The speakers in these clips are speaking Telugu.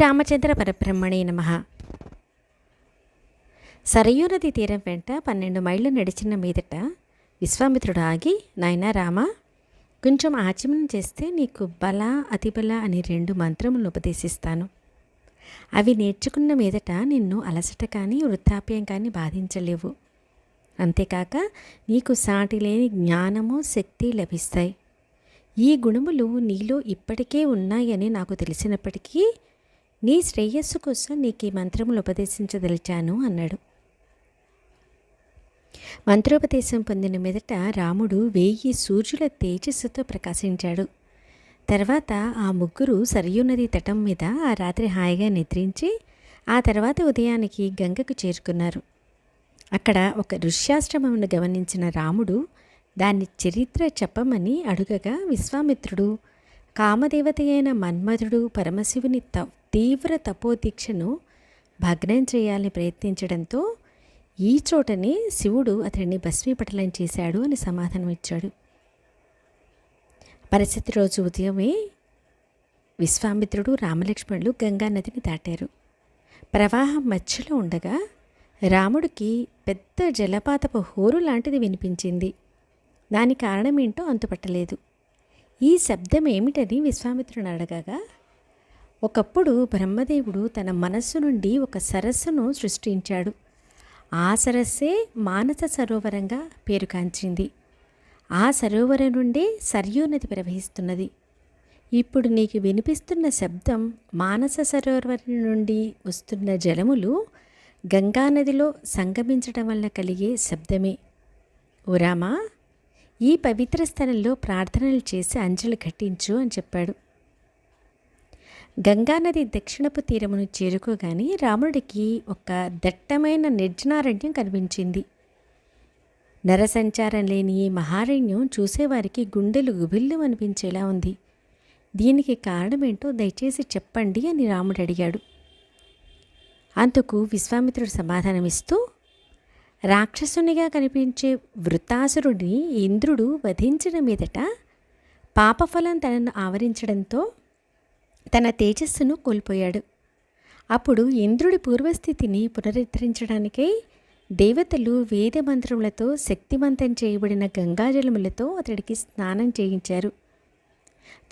రామచంద్ర పరబ్రహ్మణే నమ. సరయూ నది తీరం వెంట పన్నెండు మైళ్ళు నడిచిన మీదట విశ్వామిత్రుడు ఆగి నాయనా రామ కొంచెం ఆచమనం చేస్తే నీకు బల అతిబల అని రెండు మంత్రములను ఉపదేశిస్తాను. అవి నేర్చుకున్న మీదట నిన్ను అలసట కానీ వృద్ధాప్యం కానీ బాధించలేవు. అంతేకాక నీకు సాటి లేని జ్ఞానము శక్తి లభిస్తాయి. ఈ గుణములు నీలో ఇప్పటికే ఉన్నాయని నాకు తెలిసినప్పటికీ నీ శ్రేయస్సు కోసం నీకు ఈ మంత్రములు ఉపదేశించదలిచాను అన్నాడు. మంత్రోపదేశం పొందిన మీదట రాముడు వెయ్యి సూర్యుల తేజస్సుతో ప్రకాశించాడు. తర్వాత ఆ ముగ్గురు సరియు నది తటం మీద ఆ రాత్రి హాయిగా నిద్రించి ఆ తర్వాత ఉదయానికి గంగకు చేరుకున్నారు. అక్కడ ఒక ఋష్యాశ్రమమును గమనించిన రాముడు దాని చరిత్ర చెప్పమని అడుగగా విశ్వామిత్రుడు కామదేవత అయిన మన్మధుడు పరమశివుని తీవ్ర తపోదీక్షను భగ్నం చేయాలని ప్రయత్నించడంతో ఈ చోటనే శివుడు అతడిని భస్మీపటలం చేశాడు అని సమాధానం ఇచ్చాడు. పరిస్థితి రోజు ఉదయమే విశ్వామిత్రుడు రామలక్ష్మణులు గంగా నదిని దాటారు. ప్రవాహం మధ్యలో ఉండగా రాముడికి పెద్ద జలపాతపు హోరు లాంటిది వినిపించింది. దాని కారణమేంటో అంతుపట్టలేదు. ఈ శబ్దం ఏమిటని విశ్వామిత్రుని అడగగా ఒకప్పుడు బ్రహ్మదేవుడు తన మనస్సు నుండి ఒక సరస్సును సృష్టించాడు. ఆ సరస్సే మానస సరోవరంగా పేరుకాంచింది ఆ సరోవరం నుండే సర్యూ నది ప్రవహిస్తున్నది. ఇప్పుడు నీకు వినిపిస్తున్న శబ్దం మానస సరోవరం నుండి వస్తున్న జలములు గంగానదిలో సంగమించడం వల్ల కలిగే శబ్దమే. ఓ రామా ఈ పవిత్ర స్థలంలో ప్రార్థనలు చేసి అంజలి ఘటించు అని చెప్పాడు. గంగానది దక్షిణపు తీరమును చేరుకోగానే రాముడికి ఒక దట్టమైన నిర్జనారణ్యం కనిపించింది. నరసంచారం లేని ఈ మహారణ్యం చూసేవారికి గుండెలు గుబిల్లు అనిపించేలా ఉంది. దీనికి కారణమేంటో దయచేసి చెప్పండి అని రాముడు అడిగాడు. అందుకు విశ్వామిత్రుడు సమాధానమిస్తూ రాక్షసునిగా కనిపించే వృత్తాసురుడిని ఇంద్రుడు వధించిన మీదట పాపఫలం తనను ఆవరించడంతో తన తేజస్సును కోల్పోయాడు. అప్పుడు ఇంద్రుడి పూర్వస్థితిని పునరుద్ధరించడానికై దేవతలు వేద మంత్రములతో శక్తివంతం చేయబడిన గంగాజలములతో అతడికి స్నానం చేయించారు.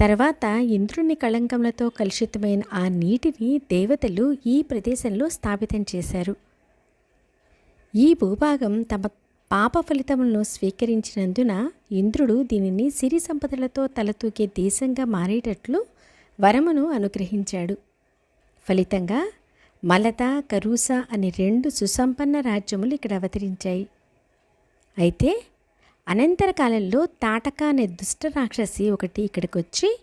తర్వాత ఇంద్రుని కళంకములతో కలుషితమైన ఆ నీటిని దేవతలు ఈ ప్రదేశంలో స్థాపితం చేశారు. ఈ భూభాగం తమ పాప ఫలితములను స్వీకరించినందున ఇంద్రుడు దీనిని సిరి సంపదలతో తలతూకే దేశంగా మారేటట్లు వరమును అనుగ్రహించాడు. ఫలితంగా మలత కరూస అనే రెండు సుసంపన్న రాజ్యములు ఇక్కడ అవతరించాయి. అయితే అనంతర కాలంలో తాటక అనే దుష్ట రాక్షసి ఒకటి ఇక్కడికి వచ్చి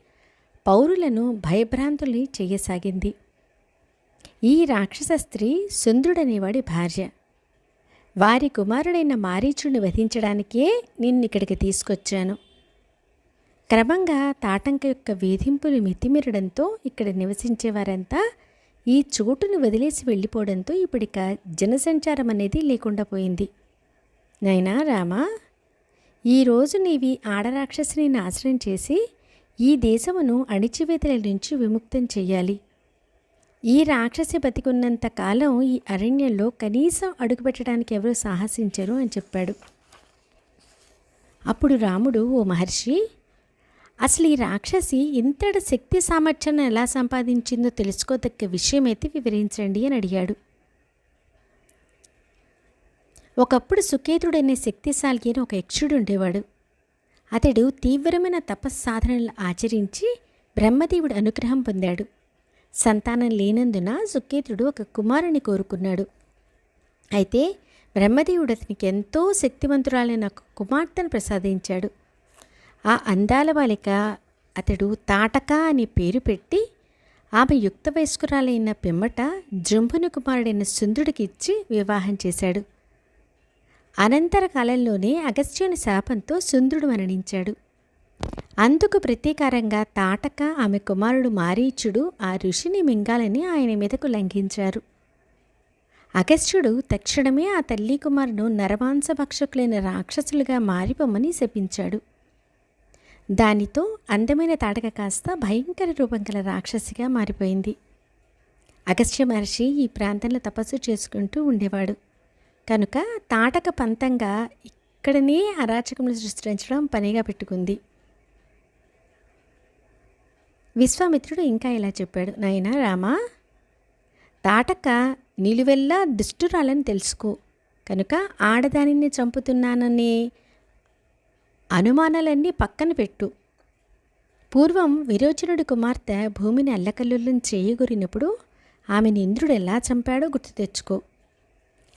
పౌరులను భయభ్రాంతుల్ని చేయసాగింది. ఈ రాక్షస స్త్రీ సుంద్రుడనేవాడి భార్య. వారి కుమారుడైన మారీచుడిని వధించడానికే నిన్ను ఇక్కడికి తీసుకొచ్చాను. క్రమంగా తాటంక యొక్క వేధింపులు మితిమిరడంతో ఇక్కడ నివసించే వారంతా ఈ చోటును వదిలేసి వెళ్ళిపోవడంతో ఇప్పుడిక జనసంచారం అనేది లేకుండా పోయింది. నైనా రామా ఈరోజు నీవి ఆడరాక్షసిని నాశనం చేసి ఈ దేశమును అణిచివేతల నుంచి విముక్తం చేయాలి ఈ రాక్షసి బతికున్నంత కాలం ఈ అరణ్యంలో కనీసం అడుగుపెట్టడానికి ఎవరు సాహసించరు అని చెప్పాడు. అప్పుడు రాముడు ఓ మహర్షి అసలు ఈ రాక్షసి ఇంతటి శక్తి సామర్థ్యాన్ని ఎలా సంపాదించిందో తెలుసుకోదగ్గ విషయం అయితే వివరించండి అని అడిగాడు. ఒకప్పుడు సుకేతుడనే శక్తిశాలి అని ఒక యక్షుడు ఉండేవాడు. అతడు తీవ్రమైన తపస్సాధనలు ఆచరించి బ్రహ్మదేవుడు అనుగ్రహం పొందాడు. సంతానం లేనందున సుకేతుడు ఒక కుమారుని కోరుకున్నాడు. అయితే బ్రహ్మదేవుడు అతనికి ఎంతో శక్తివంతురాలైన ఒక కుమార్తెను ప్రసాదించాడు. ఆ అందాల బాలిక అతడు తాటక అని పేరు పెట్టి ఆమె యుక్త వయస్కురాలైన పిమ్మట జంభుని కుమారుడైన సుందుడికి ఇచ్చి వివాహం చేశాడు. అనంతర కాలంలోనే అగస్త్యుని శాపంతో సుంద్రుడు మరణించాడు. అందుకు ప్రతీకారంగా తాటక ఆమె కుమారుడు మారీచుడు ఆ ఋషిని మింగాలని ఆయన మీదకు లంఘించారు. అగస్త్యుడు తక్షణమే ఆ తల్లి కుమారుడు నరమాంసభక్షకులైన రాక్షసులుగా మారిపోమని శపించాడు. దానితో అందమైన తాటక కాస్త భయంకర రూపం గల రాక్షసిగా మారిపోయింది. అగస్త్య మహర్షి ఈ ప్రాంతంలో తపస్సు చేసుకుంటూ ఉండేవాడు. కనుక తాటక పంతంగా ఇక్కడనే అరాచకములు సృష్టించడం పనిగా పెట్టుకుంది. విశ్వామిత్రుడు ఇంకా ఇలా చెప్పాడు నాయనా రామా తాటక నిలువెల్లా దుష్టురాలని తెలుసుకో. కనుక ఆడదానిని చంపుతున్నాననే అనుమానాలన్నీ పక్కన పెట్టు. పూర్వం విరోచనుడి కుమార్తె భూమిని అల్లకల్లులను చేయగూరినప్పుడు ఆమెను ఇంద్రుడు ఎలా చంపాడో గుర్తు తెచ్చుకో.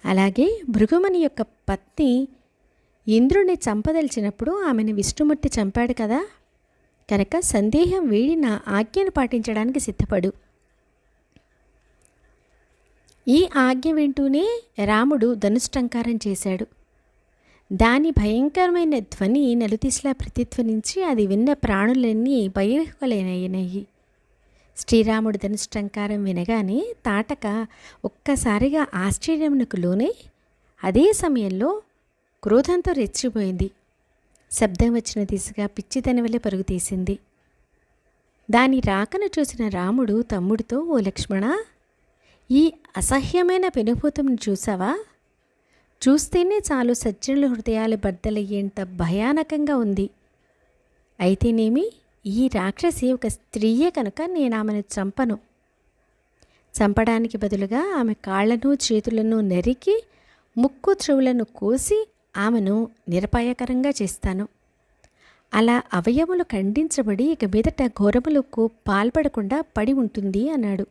అలాగే భృగుమని యొక్క పత్ని ఇంద్రుడిని చంపదలిచినప్పుడు ఆమెను విష్ణుమూర్తి చంపాడు కదా. కనుక సందేహం వీడిన ఆజ్ఞను పాటించడానికి సిద్ధపడు. ఈ ఆజ్ఞ వింటూనే రాముడు ధనుష్టంకారం చేశాడు. దాని భయంకరమైన ధ్వని నలుదిశలా ప్రతిధ్వనించి అది విన్న ప్రాణులన్నీ భయకులైనయ్యాయి శ్రీరాముడు ధనుష్టంకారం వినగానే తాటక ఒక్కసారిగా ఆశ్చర్యమునకు లోనై అదే సమయంలో క్రోధంతో రెచ్చిపోయింది. శబ్దం వచ్చిన దిశగా పిచ్చితని వల్లే పరుగు తీసింది. దాని రాకను చూసిన రాముడు తమ్ముడితో ఓ లక్ష్మణ ఈ అసహ్యమైన పెనుభూతం చూసావా? చూస్తేనే చాలు సజ్జనుల హృదయాలు బద్దలయ్యేంత భయానకంగా ఉంది. అయితేనేమి ఈ రాక్షసి ఒక స్త్రీయే కనుక నేను ఆమెను చంపను. చంపడానికి బదులుగా ఆమె కాళ్ళను చేతులను నరికి ముక్కు చెవులను కోసి ఆమెను నిరపాయకరంగా చేస్తాను. అలా అవయములు ఖండించబడి ఇక మీదట ఘోరములకు పాల్పడకుండా పడి ఉంటుంది అన్నాడు.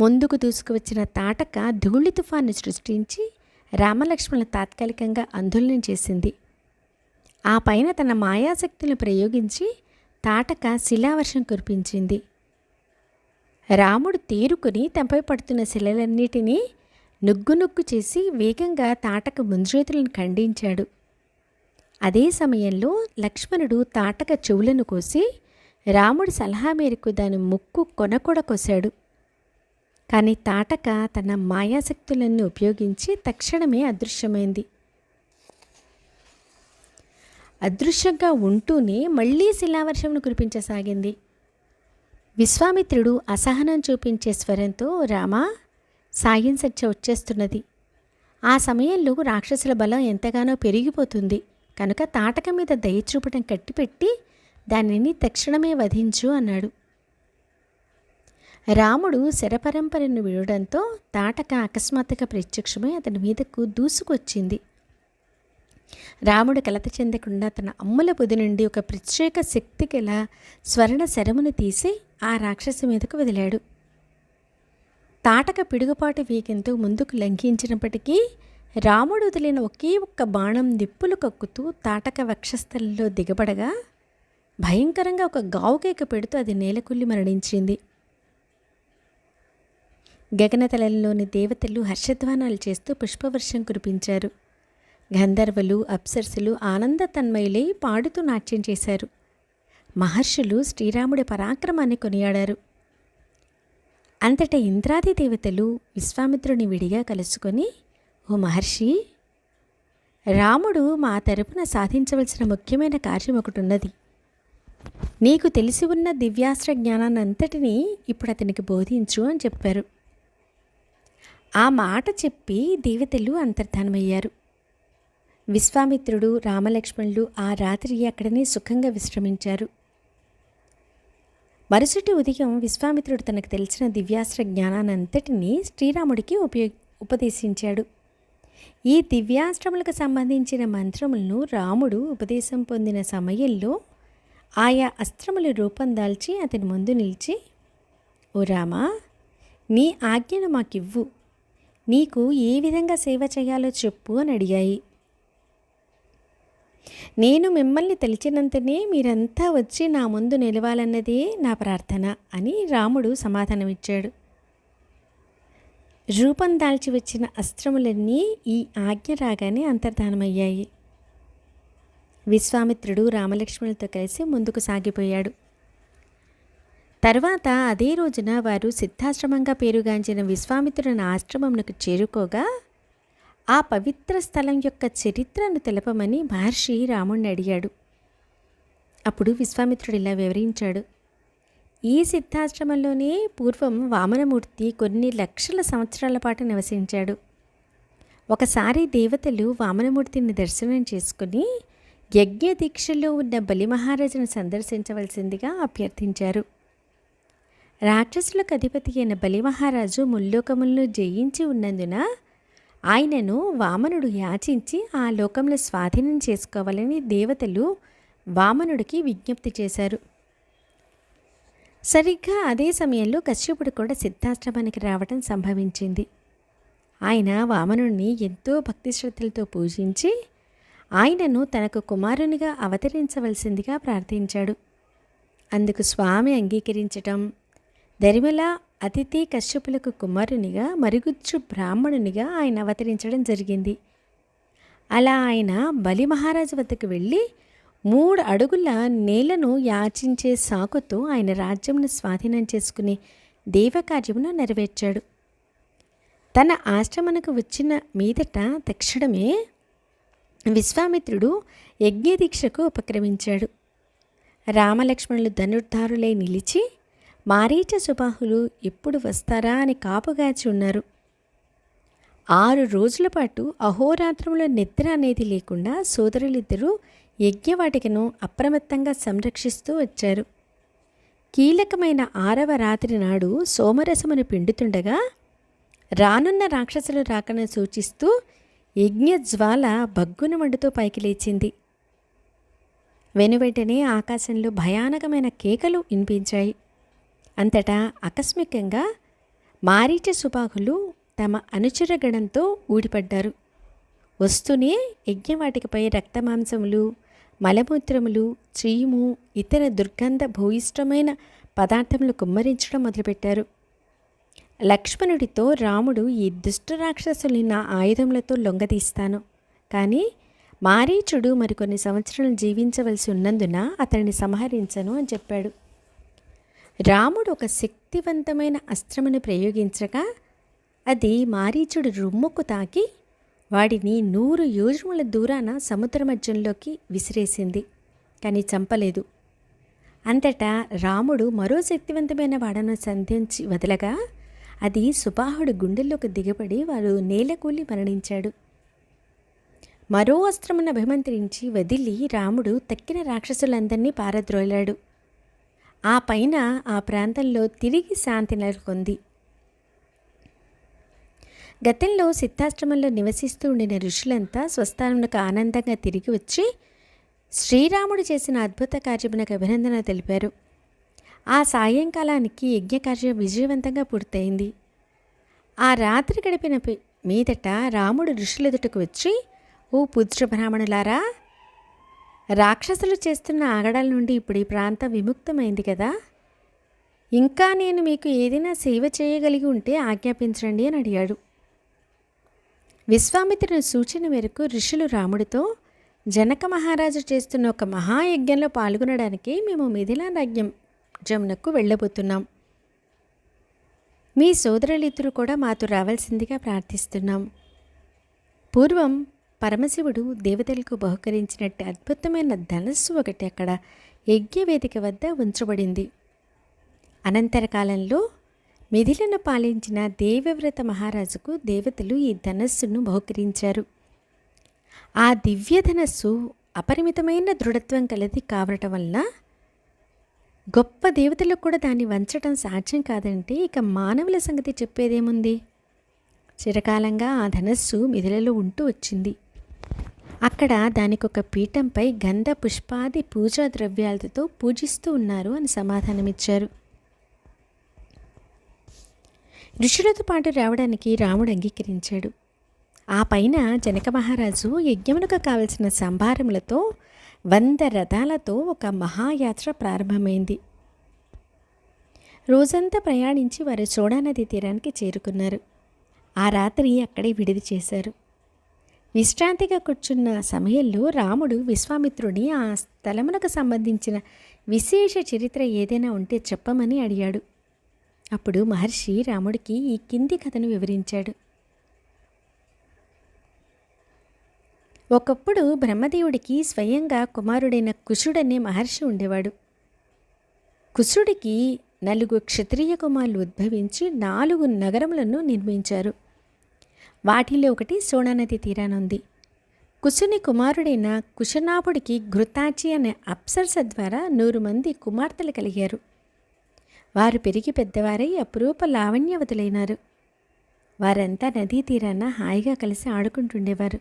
ముందుకు దూసుకువచ్చిన తాటక ధూళి తుఫాను సృష్టించి రామలక్ష్మణుల తాత్కాలికంగా ఆందోళన చేసింది. ఆ పైన తన మాయాశక్తులను ప్రయోగించి తాటక శిలావర్షం కురిపించింది. రాముడు తీరుకుని తెంపై పడుతున్న శిలలన్నిటినీ నుగ్గు నుగ్గు చేసి వేగంగా తాటక ముంజేతులను ఖండించాడు. అదే సమయంలో లక్ష్మణుడు తాటక చెవులను కోసి రాముడి సలహా మేరకు దాని ముక్కు కొనకొడ కొశాడు. కానీ తాటక తన మాయాశక్తులన్నీ ఉపయోగించి తక్షణమే అదృశ్యమైంది. అదృశ్యంగా ఉంటూనే మళ్ళీ శిలావర్షంను కురిపించసాగింది. విశ్వామిత్రుడు అసహనం చూపించే స్వరంతో రామా సాయం సత్య వచ్చేస్తున్నది. ఆ సమయంలో రాక్షసుల బలం ఎంతగానో పెరిగిపోతుంది. కనుక తాటక మీద దయ చూపటం కట్టిపెట్టి దానిని తక్షణమే వధించు అన్నాడు. రాముడు శరపరంపరను విడడంతో తాటక అకస్మాత్తుగా ప్రత్యక్షమై అతని మీదకు దూసుకొచ్చింది. రాముడు కలత చెందకుండా తన అమ్ముల బుధి నుండి ఒక ప్రత్యేక శక్తి గల స్వర్ణ శరమును తీసి ఆ రాక్షసి మీదకు వదిలాడు. తాటక పిడుగుపాటు వీగంతో ముందుకు లంఘించినప్పటికీ రాముడు వదిలిన ఒకే ఒక్క బాణం నిప్పులు కక్కుతూ తాటక వక్షస్థలంలో దిగబడగా భయంకరంగా ఒక గావుకేక పెడుతూ అది నేలకుల్లి మరణించింది. గగనతలంలోని దేవతలు హర్షధ్వానాలు చేస్తూ పుష్పవర్షం కురిపించారు. గంధర్వులు అప్సరసులు ఆనంద తన్మయులై పాడుతూ నాట్యం చేశారు. మహర్షులు శ్రీరాముడి పరాక్రమాన్ని కొనియాడారు. అంతటా ఇంద్రాది దేవతలు విశ్వామిత్రుని విడిగా కలుసుకొని ఓ మహర్షి రాముడు మా తరపున సాధించవలసిన ముఖ్యమైన కార్యం ఒకటి ఉన్నది. నీకు తెలిసి ఉన్న దివ్యాస్త్ర జ్ఞానాన్నంతటినీ ఇప్పుడు అతనికి బోధించు అని చెప్పారు. ఆ మాట చెప్పి దేవతలు అంతర్ధానమయ్యారు. విశ్వామిత్రుడు రామలక్ష్మణులు ఆ రాత్రి అక్కడనే సుఖంగా విశ్రమించారు. మరుసటి ఉదయం విశ్వామిత్రుడు తనకు తెలిసిన దివ్యాస్త్ర జ్ఞానానంతటినీ శ్రీరాముడికి ఉపయో ఉపదేశించాడు. ఈ దివ్యాస్త్రములకు సంబంధించిన మంత్రములను రాముడు ఉపదేశం పొందిన సమయంలో ఆయా అస్త్రములు రూపం దాల్చి అతని ముందు నిలిచి ఓ రామా నీ ఆజ్ఞను మాకివ్వు. నీకు ఏ విధంగా సేవ చేయాలో చెప్పు అని అడిగాయి. నేను మిమ్మల్ని తెలిచినంతనే మీరంతా వచ్చి నా ముందు నిలవాలన్నదే నా ప్రార్థన అని రాముడు సమాధానమిచ్చాడు. రూపం దాల్చి వచ్చిన అస్త్రములన్నీ ఈ ఆజ్ఞ రాగానే అంతర్ధానమయ్యాయి. విశ్వామిత్రుడు రామలక్ష్మణులతో కలిసి ముందుకు సాగిపోయాడు. తర్వాత అదే రోజున వారు సిద్ధాశ్రమంగా పేరుగాంచిన విశ్వామిత్రుని ఆశ్రమంకు చేరుకోగా ఆ పవిత్ర స్థలం యొక్క చరిత్రను తెలపమని మహర్షి రాముణ్ణి అడిగాడు. అప్పుడు విశ్వామిత్రుడు ఇలా వివరించాడు. ఈ సిద్ధాశ్రమంలోనే పూర్వం వామనమూర్తి కొన్ని లక్షల సంవత్సరాల పాటు నివసించాడు. ఒకసారి దేవతలు వామనమూర్తిని దర్శనం చేసుకుని యజ్ఞ దీక్షలో ఉన్న బలి మహారాజును సందర్శించవలసిందిగా అభ్యర్థించారు. రాక్షసులకు అధిపతి అయిన బలిమహారాజు ముల్లోకములను జయించి ఉన్నందున ఆయనను వామనుడు యాచించి ఆ లోకంలో స్వాధీనం చేసుకోవాలని దేవతలు వామనుడికి విజ్ఞప్తి చేశారు. సరిగ్గా అదే సమయంలో కశ్యపుడు కూడా సిద్ధాశ్రమానికి రావడం సంభవించింది. ఆయన వామనుడిని ఎంతో భక్తి శ్రద్ధలతో పూజించి ఆయనను తనకు కుమారునిగా అవతరించవలసిందిగా ప్రార్థించాడు. అందుకు స్వామి అంగీకరించటం దరిమల అతిథి కశ్యపులకు కుమారునిగా మరుగుజ్జు బ్రాహ్మణునిగా ఆయన అవతరించడం జరిగింది. అలా ఆయన బలి మహారాజు వద్దకు వెళ్ళి మూడు అడుగుల నేలను యాచించే సాకుతో ఆయన రాజ్యంను స్వాధీనం చేసుకుని దేవకార్యమును నెరవేర్చాడు. తన ఆశ్రమనకు వచ్చిన మీదట తక్షణమే విశ్వామిత్రుడు యజ్ఞదీక్షకు ఉపక్రమించాడు. రామలక్ష్మణులు ధనుర్ధారులై నిలిచి మారీచ సుబాహులు ఎప్పుడు వస్తారా అని కాపుగాచి ఉన్నారు. ఆరు రోజుల పాటు అహోరాత్రంలో నిద్ర అనేది లేకుండా సోదరులిద్దరూ యజ్ఞవాటికను అప్రమత్తంగా సంరక్షిస్తూ వచ్చారు. కీలకమైన ఆరవ రాత్రి నాడు సోమరసమును పిండుతుండగా రానున్న రాక్షసులు రాకను సూచిస్తూ యజ్ఞజ్వాల బగ్గున మండుతో పైకి లేచింది. వెనువెంటనే ఆకాశంలో భయానకమైన కేకలు వినిపించాయి. అంతటా ఆకస్మికంగా మారీచ సుబాహులు తమ అనుచరగణంతో ఊడిపడ్డారు. వస్తూనే యజ్ఞవాటికపై రక్తమాంసములు మలమూత్రములు చీము ఇతర దుర్గంధ భూయిష్టమైన పదార్థములు కుమ్మరించడం మొదలుపెట్టారు. లక్ష్మణుడితో రాముడు ఈ దుష్ట రాక్షసుల్ని నా ఆయుధములతో లొంగదీస్తాను. కానీ మారీచుడు మరికొన్ని సంవత్సరాలు జీవించవలసి ఉన్నందున అతన్ని సంహరించను అని చెప్పాడు. రాముడు ఒక శక్తివంతమైన అస్త్రమును ప్రయోగించగా అది మారీచుడు రుమ్ముకు తాకి వాడిని నూరు యోజముల దూరాన సముద్ర మధ్యంలోకి విసిరేసింది కానీ చంపలేదు. అంతటా రాముడు మరో శక్తివంతమైన వాడను సంధించి వదలగా అది సుబాహుడు గుండెల్లోకి దిగబడి వారు నేలకూలి మరణించాడు. మరో అస్త్రమును అభిమంత్రించి వదిలి రాముడు తక్కిన రాక్షసులందరినీ పారద్రోలాడు. ఆ పైన ఆ ప్రాంతంలో తిరిగి శాంతి నెలకొంది. గతంలో సిద్ధాశ్రమంలో నివసిస్తూ ఉండిన ఋషులంతా స్వస్థానమునకు ఆనందంగా తిరిగి వచ్చి శ్రీరాముడు చేసిన అద్భుత కార్యమునకు అభినందన తెలిపారు. ఆ సాయంకాలానికి యజ్ఞకార్యం విజయవంతంగా పూర్తయింది. ఆ రాత్రి గడిపిన మీదట రాముడు ఋషులెదుటకు వచ్చి ఓ పుజ్ర బ్రాహ్మణులారా రాక్షసులు చేస్తున్న ఆగడాల నుండి ఇప్పుడు ఈ ప్రాంతం విముక్తమైంది కదా? ఇంకా నేను మీకు ఏదైనా సేవ చేయగలిగి ఉంటే ఆజ్ఞాపించండి అని అడిగాడు. విశ్వామిత్రుని సూచన మేరకు ఋషులు రాముడితో జనక మహారాజు చేస్తున్న ఒక మహాయజ్ఞంలో పాల్గొనడానికి మేము మిథిలా రాజ్యంకు వెళ్ళబోతున్నాం. మీ సోదరులిద్దరు కూడా మాతో రావాల్సిందిగా ప్రార్థిస్తున్నాం. పూర్వం పరమశివుడు దేవతలకు బహుకరించినట్టు అద్భుతమైన ధనస్సు ఒకటి అక్కడ యజ్ఞవేదిక వద్ద ఉంచబడింది. అనంతర కాలంలో మిథిలను పాలించిన దేవవ్రత మహారాజుకు దేవతలు ఈ ధనస్సును బహుకరించారు. ఆ దివ్య ధనస్సు అపరిమితమైన దృఢత్వం కలది కావటం వలన గొప్ప దేవతలకు కూడా దాన్ని వంచటం సాధ్యం కాదంటే ఇక మానవుల సంగతి చెప్పేదేముంది? చిరకాలంగా ఆ ధనస్సు మిథిలలో ఉంటూ వచ్చింది. అక్కడ దానికి ఒక పీఠంపై గంధ పుష్పాది పూజా ద్రవ్యాలతో పూజిస్తూ ఉన్నారు అని సమాధానమిచ్చారు ఋషులతో పాటు రావడానికి రాముడు అంగీకరించాడు. ఆ పైన జనక మహారాజు యజ్ఞమునకు కావలసిన సంభారములతో వంద రథాలతో ఒక మహాయాత్ర ప్రారంభమైంది. రోజంతా ప్రయాణించి వారు చోడానది తీరానికి చేరుకున్నారు. ఆ రాత్రి అక్కడే విడిది చేశారు. విశ్రాంతిగా కూర్చున్న సమయంలో రాముడు విశ్వామిత్రుడిని ఆ స్థలమునకు సంబంధించిన విశేష చరిత్ర ఏదైనా ఉంటే చెప్పమని అడిగాడు. అప్పుడు మహర్షి రాముడికి ఈ కింది కథను వివరించాడు. ఒకప్పుడు బ్రహ్మదేవుడికి స్వయంగా కుమారుడైన కుశుడనే మహర్షి ఉండేవాడు. కుశుడికి నలుగు క్షత్రియ కుమారులు ఉద్భవించి నాలుగు నగరములను నిర్మించారు. వాటిలో ఒకటి సోనానది తీరానుంది కుశుని కుమారుడైన కుశనాభుడికి ఘృతాచి అనే అప్సరస ద్వారా నూరు మంది కుమార్తెలు కలిగారు. వారు పెరిగి పెద్దవారై అపురూప లావణ్యవతులైనారు. వారంతా నదీ తీరాన హాయిగా కలిసి ఆడుకుంటుండేవారు.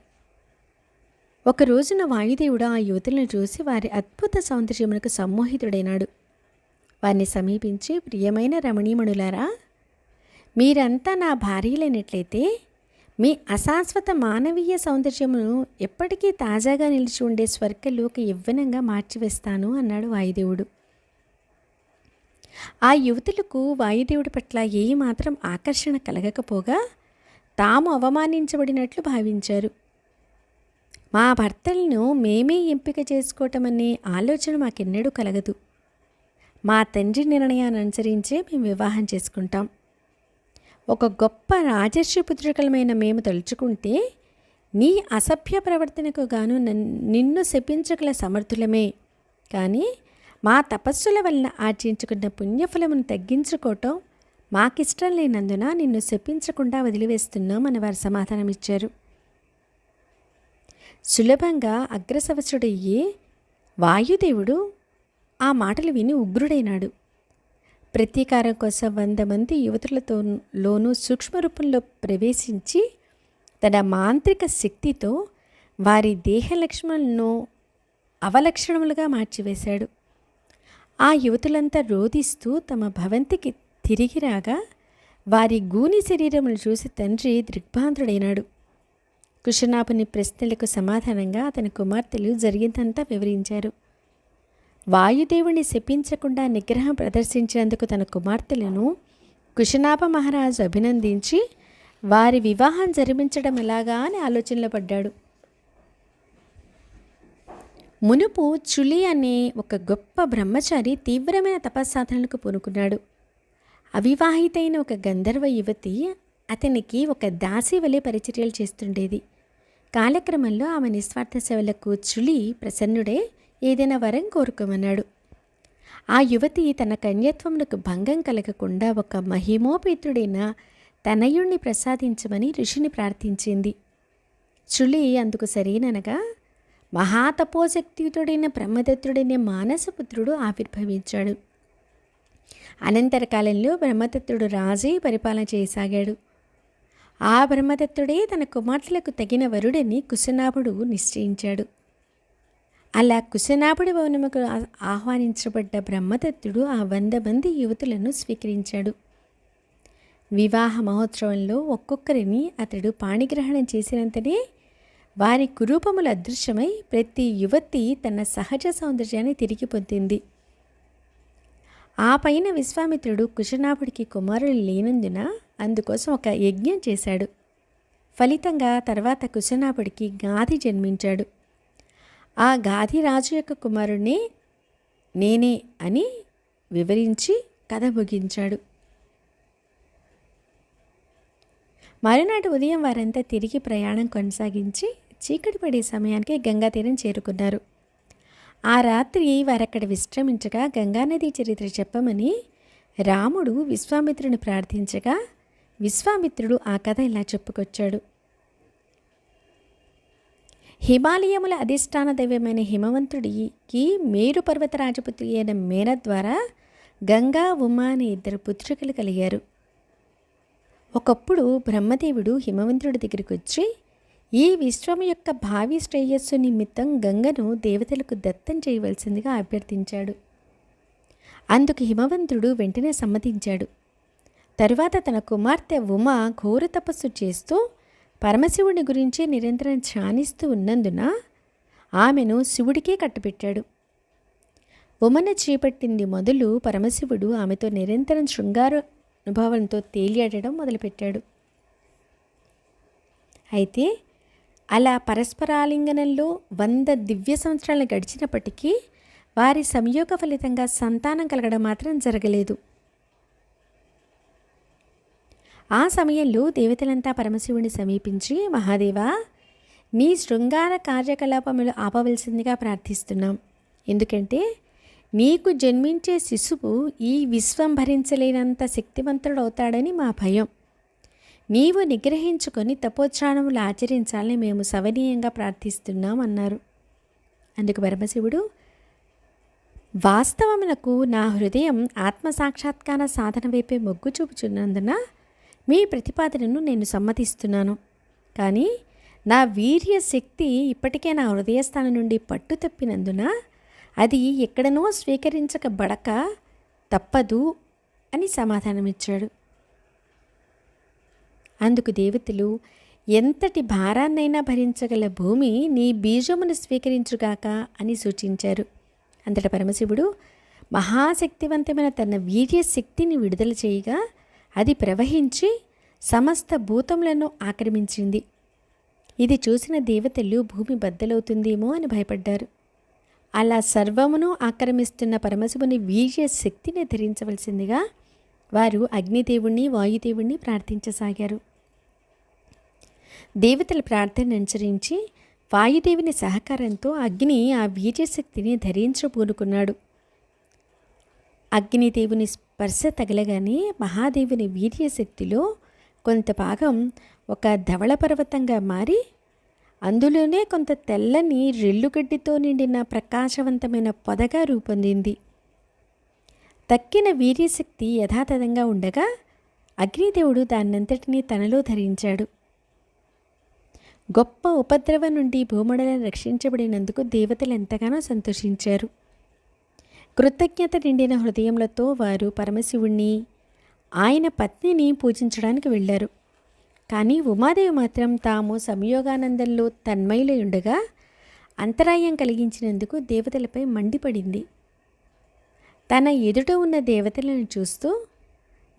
ఒక రోజున వాయుదేవుడు ఆ యువతులను చూసి వారి అద్భుత సౌందర్యమునకు సమ్మోహితుడైనాడు. వారిని సమీపించి ప్రియమైన రమణీమణులారా మీరంతా నా భార్యలైనట్లయితే మీ అశాశ్వత మానవీయ సౌందర్యమును ఎప్పటికీ తాజాగా నిలిచి ఉండే స్వర్గలోకి యవ్వనంగా మార్చివేస్తాను అన్నాడు వాయుదేవుడు. ఆ యువతులకు వాయుదేవుడి పట్ల ఏమాత్రం ఆకర్షణ కలగకపోగా తాము అవమానించబడినట్లు భావించారు. మా భర్తలను మేమే ఎంపిక చేసుకోవటం అనే ఆలోచన మాకెన్నడూ కలగదు. మా తండ్రి నిర్ణయాన్ని అనుసరించే మేము వివాహం చేసుకుంటాం. ఒక గొప్ప రాజర్షి పుత్రికలమైన మేము తలుచుకుంటే నీ అసభ్య ప్రవర్తనకు గాను నిన్ను శపించగల సమర్థులమే. కానీ మా తపస్సుల వలన ఆర్జించుకున్న పుణ్యఫలమును తగ్గించుకోవటం మాకిష్టం లేనందున నిన్ను శపించకుండా వదిలివేస్తున్నాం అని వారు సమాధానం ఇచ్చారు సులభంగా అగ్రసవసుడయ్యి వాయుదేవుడు ఆ మాటలు విని ఉగ్రుడైనాడు. ప్రతీకారం కోసం వంద మంది యువతులతో లోనూ సూక్ష్మ రూపంలో ప్రవేశించి తన మాంత్రిక శక్తితో వారి దేహ లక్షణాలను అవలక్షణములుగా మార్చివేశాడు. ఆ యువతులంతా రోధిస్తూ తమ భవంతికి తిరిగి రాగా వారి గూని శరీరములు చూసి తండ్రి దిగ్భాంతుడైనాడు. కుశనాభుని ప్రశ్నలకు సమాధానంగా అతని కుమార్తెలు జరిగిందంతా వివరించారు. వాయుదేవుని శపించకుండా నిగ్రహం ప్రదర్శించినందుకు తన కుమార్తెలను కుశనాభ మహారాజు అభినందించి వారి వివాహం జరిపించడం ఎలాగా అని ఆలోచనలో పడ్డాడు. మునుపు చులి అనే ఒక గొప్ప బ్రహ్మచారి తీవ్రమైన తపస్సాధనలకు పూనుకున్నాడు. అవివాహితైన ఒక గంధర్వ యువతి అతనికి ఒక దాసి వలె పరిచర్యలు చేస్తుండేది. కాలక్రమంలో ఆమె నిస్వార్థ సేవలకు చులి ప్రసన్నుడే ఏదైనా వరం కోరుకోమన్నాడు. ఆ యువతి తన కన్యత్వమునకు భంగం కలగకుండా ఒక మహిమోపేతుడైన తనయుణ్ణి ప్రసాదించమని ఋషిని ప్రార్థించింది. చులి అందుకు సరేననగా మహాతపోశక్తియుతుడైన బ్రహ్మదత్తుడైన మానసపుత్రుడు ఆవిర్భవించాడు. అనంతర కాలంలో బ్రహ్మదత్తుడు రాజే పరిపాలన చేయసాగాడు. ఆ బ్రహ్మదత్తుడే తన కుమార్తెలకు తగిన వరుడని కుశనాభుడు నిశ్చయించాడు. అలా కుశనాభుడి భవనముకు ఆహ్వానించబడ్డ బ్రహ్మదత్తుడు ఆ వంద మంది యువతులను స్వీకరించాడు. వివాహ మహోత్సవంలో ఒక్కొక్కరిని అతడు పాణిగ్రహణం చేసినంతనే వారి కురూపములు అదృశ్యమై ప్రతి యువతి తన సహజ సౌందర్యాన్ని తిరిగి పొందింది. ఆ పైన విశ్వామిత్రుడు కుశనాభుడికి కుమారులు లేనందున అందుకోసం ఒక యజ్ఞం చేశాడు. ఫలితంగా తర్వాత కుశనాభుడికి గాది జన్మించాడు. ఆ గాది రాజు యొక్క కుమారుణ్ణి నేనే అని వివరించి కథ ముగించాడు. మరునాటి ఉదయం వారంతా తిరిగి ప్రయాణం కొనసాగించి చీకటి పడే సమయానికి గంగా తీరం చేరుకున్నారు. ఆ రాత్రి వారక్కడ విశ్రమించగా గంగానది చరిత్ర చెప్పమని రాముడు విశ్వామిత్రుని ప్రార్థించగా విశ్వామిత్రుడు ఆ కథ ఇలా చెప్పుకొచ్చాడు. హిమాలయముల అధిష్టాన దైవమైన హిమవంతుడికి మేరు పర్వత రాజపుత్రి అయిన మేన ద్వారా గంగా ఉమా అనే ఇద్దరు పుత్రికలు కలిగారు. ఒకప్పుడు బ్రహ్మదేవుడు హిమవంతుడి దగ్గరికి వచ్చి ఈ విశ్వం యొక్క భావి శ్రేయస్సు నిమిత్తం గంగను దేవతలకు దత్తం చేయవలసిందిగా అభ్యర్థించాడు. అందుకు హిమవంతుడు వెంటనే సమ్మతించాడు. తరువాత తన కుమార్తె ఉమ ఘోర తపస్సు చేస్తూ పరమశివుని గురించి నిరంతరం ధ్యానిస్తూ ఉన్నందున ఆమెను శివుడికే కట్టుపెట్టాడు ఉమన చేపట్టింది మొదలు పరమశివుడు ఆమెతో నిరంతరం శృంగార అనుభవంతో తేలియాడడం మొదలుపెట్టాడు. అయితే అలా పరస్పరాలింగనంలో వంద దివ్య సంవత్సరాలు గడిచినప్పటికీ వారి సంయోగ ఫలితంగా సంతానం కలగడం మాత్రం జరగలేదు. ఆ సమయంలో దేవతలంతా పరమశివుని సమీపించి మహాదేవా నీ శృంగార కార్యకలాపములు ఆపవలసిందిగా ప్రార్థిస్తున్నాం. ఎందుకంటే నీకు జన్మించే శిశువు ఈ విశ్వం భరించలేనంత శక్తివంతుడవుతాడని మా భయం. నీవు నిగ్రహించుకొని తపోత్సానములు ఆచరించాలని మేము సవనీయంగా ప్రార్థిస్తున్నాం అన్నారు. అందుకు పరమశివుడు వాస్తవమునకు నా హృదయం ఆత్మసాక్షాత్కార సాధన వైపే మొగ్గు చూపుచున్నందున మీ ప్రతిపాదనను నేను సమ్మతిస్తున్నాను. కానీ నా వీర్య శక్తి ఇప్పటికే నా హృదయస్థానం నుండి పట్టు తప్పినందున అది ఎక్కడనో స్వీకరించకబడక తప్పదు అని సమాధానమిచ్చాడు. అందుకు దేవతలు ఎంతటి భారాన్నైనా భరించగల భూమి నీ బీజమును స్వీకరించుగాక అని సూచించారు. అంతట పరమశివుడు మహాశక్తివంతమైన తన వీర్య శక్తిని విడుదల చేయగా అది ప్రవహించి సమస్త భూతములను ఆక్రమించింది. ఇది చూసిన దేవతలు భూమి బద్దలవుతుందేమో అని భయపడ్డారు. అలా సర్వమును ఆక్రమిస్తున్న పరమశివుని వీర్య శక్తిని ధరించవలసిందిగా వారు అగ్నిదేవుణ్ణి వాయుదేవుణ్ణి ప్రార్థించసాగారు. దేవతల ప్రార్థన అనుసరించి వాయుదేవుని సహకారంతో అగ్ని ఆ వీర్యశక్తిని ధరించబూనుకున్నాడు. అగ్నిదేవుని పర్స తగలగానే మహాదేవుని వీర్యశక్తిలో కొంత భాగం ఒక ధవళ పర్వతంగా మారి అందులోనే కొంత తెల్లని రెల్లుగడ్డితో నిండిన ప్రకాశవంతమైన పొదగా రూపొందింది. తక్కిన వీర్యశక్తి యథాతథంగా ఉండగా అగ్నిదేవుడు దాన్నంతటినీ తనలో ధరించాడు. గొప్ప ఉపద్రవ నుండి భూమండలను రక్షించబడినందుకు దేవతలు ఎంతగానో సంతోషించారు. కృతజ్ఞత నిండిన హృదయములతో వారు పరమశివుణ్ణి ఆయన పత్నిని పూజించడానికి వెళ్ళారు. కానీ ఉమాదేవి మాత్రం తాము సంయోగానందంలో తన్మయులై ఉండగా అంతరాయం కలిగించినందుకు దేవతలపై మండిపడింది. తన ఎదుట ఉన్న దేవతలను చూస్తూ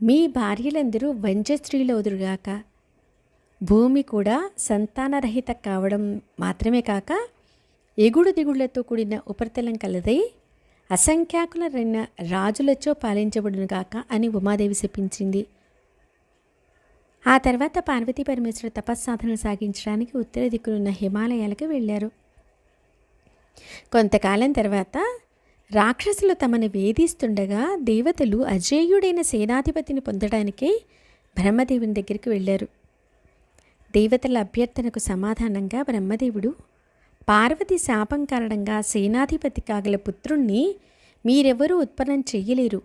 మీ భార్యలందరూ వంజ స్త్రీలవుదురుగాక. భూమి కూడా సంతానరహిత కావడం మాత్రమే కాక ఎగుడు దిగుళ్ళతో కూడిన ఉపరితలం కలదై అసంఖ్యాకులైన రాజులచో పాలించబడునుగాక అని ఉమాదేవి శపించింది. ఆ తర్వాత పార్వతీ పరమేశ్వరు తపస్సాధన సాగించడానికి ఉత్తర దిక్కునున్న హిమాలయాలకు వెళ్ళారు. కొంతకాలం తర్వాత రాక్షసులు తమను వేధిస్తుండగా దేవతలు అజేయుడైన సేనాధిపతిని పొందడానికి బ్రహ్మదేవుని దగ్గరికి వెళ్ళారు. దేవతల అభ్యర్థనకు సమాధానంగా బ్రహ్మదేవుడు పార్వతి శాపం కారణంగా సేనాధిపతి కాగల పుత్రుణ్ణి మీరెవరూ ఉత్పన్నం చెయ్యలేరు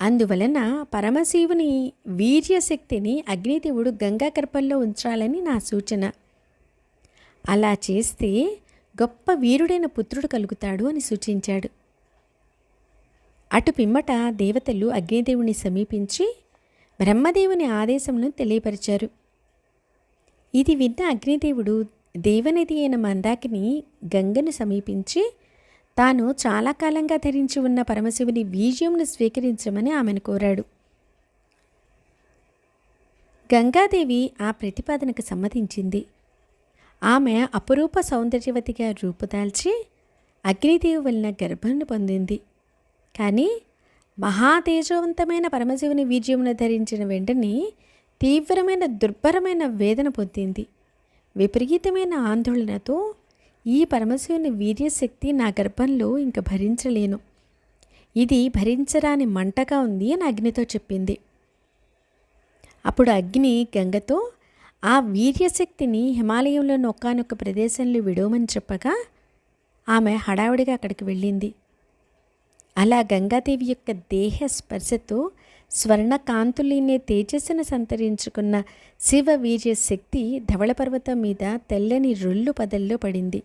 అందువలన పరమశివుని వీర్యశక్తిని అగ్నిదేవుడు గంగాకర్పంలో ఉంచాలని నా సూచన. అలా చేస్తే గొప్ప వీరుడైన పుత్రుడు కలుగుతాడు అని సూచించాడు. అటు పిమ్మట దేవతలు అగ్నిదేవుని సమీపించి బ్రహ్మదేవుని ఆదేశమును తెలియపరిచారు. ఇది విన్న అగ్నిదేవుడు దేవనది అయిన మందాకిని గంగను సమీపించి తాను చాలా కాలంగా ధరించి ఉన్న పరమశివుని బీజంను స్వీకరించమని ఆమెను కోరాడు. గంగాదేవి ఆ ప్రతిపాదనకు సమ్మతించింది. ఆమె అపురూప సౌందర్యవతిగా రూపుదాల్చి అగ్నిదేవి వలన గర్భాన్ని పొందింది. కానీ మహాతేజవంతమైన పరమశివుని వీర్యమును ధరించిన వెంటనే తీవ్రమైన దుర్భరమైన వేదన పొందింది. విపరీతమైన ఆందోళనతో ఈ పరమశివుని వీర్యశక్తి నా గర్భంలో ఇంక భరించలేను. ఇది భరించరాని మంటగా ఉంది అని అగ్నితో చెప్పింది. అప్పుడు అగ్ని గంగతో ఆ వీర్యశక్తిని హిమాలయంలోని ఒకానొక ప్రదేశంలో విడవమని చెప్పగా ఆమె హడావుడిగా అక్కడికి వెళ్ళింది. అలా గంగాదేవి యొక్క దేహ స్పర్శతో స్వర్ణకాంతులీనే తేజస్సును సంతరించుకున్న శివ వీర్య శక్తి ధవళపర్వతం మీద తెల్లని రొల్లు పదల్లో పడింది.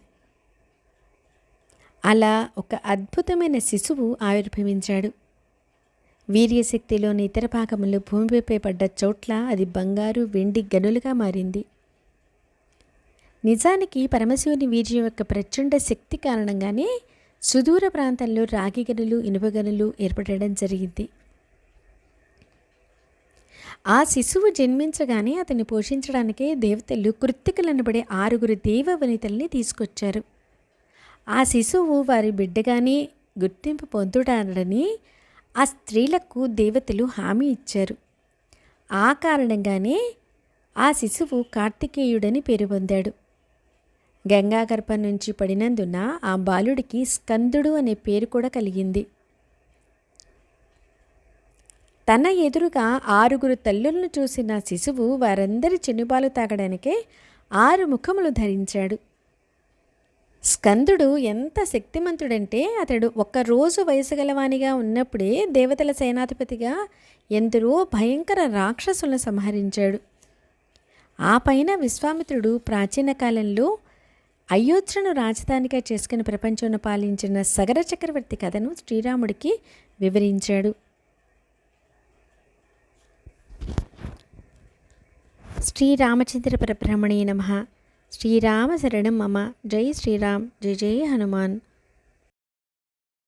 అలా ఒక అద్భుతమైన శిశువు ఆవిర్భవించాడు. వీర్యశక్తిలోని ఇతర భాగములు భూమిపై పడ్డ చోట్ల అది బంగారు వెండి గనులుగా మారింది. నిజానికి పరమశివుని వీర్యం యొక్క ప్రచండ శక్తి కారణంగానే సుదూర ప్రాంతంలో రాగి గనులు ఇనుప గనులు ఏర్పడడం జరిగింది. ఆ శిశువు జన్మించగానే అతన్ని పోషించడానికే దేవతలు కృత్తికలనబడే ఆరుగురు దేవ వనితల్ని తీసుకొచ్చారు. ఆ శిశువు వారి బిడ్డగానే గుర్తింపు పొందుడానని ఆ స్త్రీలకు దేవతలు హామీ ఇచ్చారు. ఆ కారణంగానే ఆ శిశువు కార్తికేయుడని పేరు పొందాడు. గంగాగర్భం నుంచి పడినందున ఆ బాలుడికి స్కందుడు అనే పేరు కూడా కలిగింది. తన ఎదురుగా ఆరుగురు తల్లులను చూసిన శిశువు వారందరి చెనుబాలు తాగడానికే ఆరు ముఖములు ధరించాడు. స్కందుడు ఎంత శక్తిమంతుడంటే అతడు ఒక్కరోజు వయసు గలవానిగా ఉన్నప్పుడే దేవతల సేనాధిపతిగా ఎందరో భయంకర రాక్షసులను సంహరించాడు. ఆ పైన విశ్వామిత్రుడు ప్రాచీన కాలంలో అయోధ్యను రాజధానిగా చేసుకుని ప్రపంచంను పాలించిన సగర చక్రవర్తి కథను శ్రీరాముడికి వివరించాడు. శ్రీరామచంద్ర పరబ్రహ్మణే నమ శ్రీరామ శరణం మమ జై శ్రీరామ్ జై జై హనుమాన్